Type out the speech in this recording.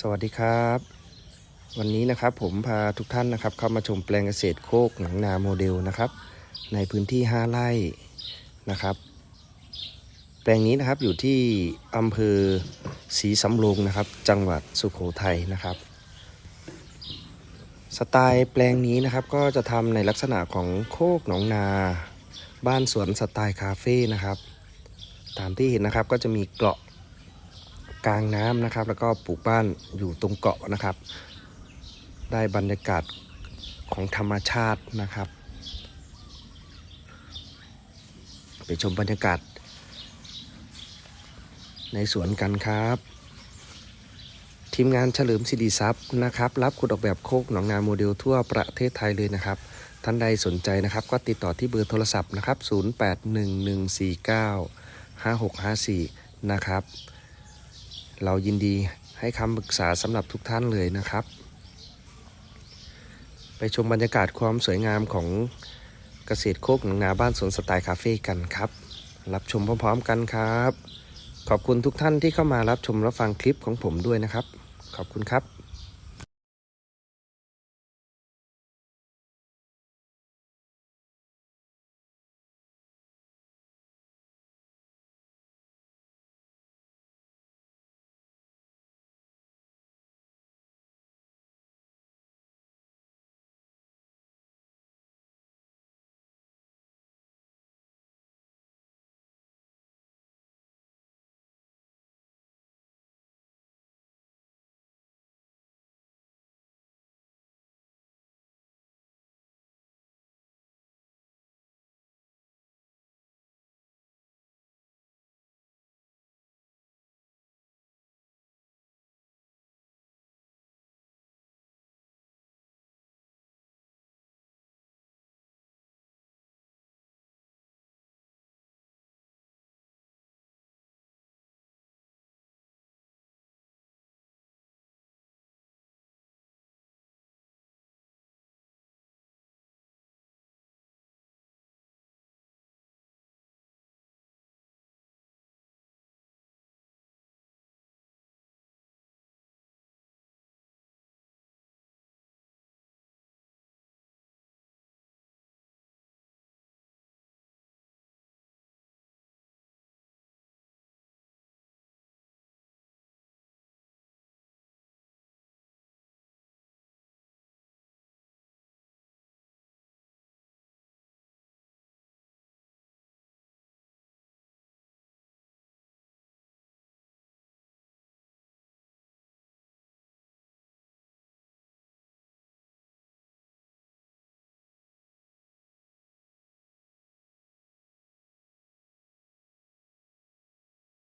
สวัสดีครับ วันนี้นะครับผมพาทุกท่านนะครับ เข้ามาชมแปลงเกษตรโคกหนังนาโมเดลนะครับ ในพื้นที่ 5 ไร่นะครับ แปลงนี้นะครับอยู่ที่อำเภอศรีสำโรงนะครับ จังหวัดสุโขทัยนะครับ สไตล์แปลงนี้นะครับก็จะทำในลักษณะของโคกหนองนา บ้านสวนสไตล์คาเฟ่นะครับ ตามที่เห็นนะครับก็จะมีเกราะ กลางน้ำนะครับ แล้วก็ปลูกบ้านอยู่ตรงเกาะนะครับ ได้บรรยากาศของธรรมชาตินะครับ ไปชมบรรยากาศ ในสวนกันครับ ทีมงานเฉลิมสิริทรัพย์นะครับ รับขุดออกแบบโคกหนองนาโมเดลทั่วประเทศไทยเลยนะครับท่านใดสนใจนะครับก็ติดต่อที่เบอร์โทรศัพท์นะครับ 0811495654 นะครับ เรายินดีให้คำปรึกษาสำหรับทุกท่านเลยนะครับ ไปชมบรรยากาศความสวยงามของเกษตรโคกหนังนาบ้านสวนสไตล์คาเฟ่กันครับ รับชมพร้อมๆกันครับ ขอบคุณทุกท่านที่เข้ามารับชมรับฟังคลิปของผมด้วยนะครับ ขอบคุณครับ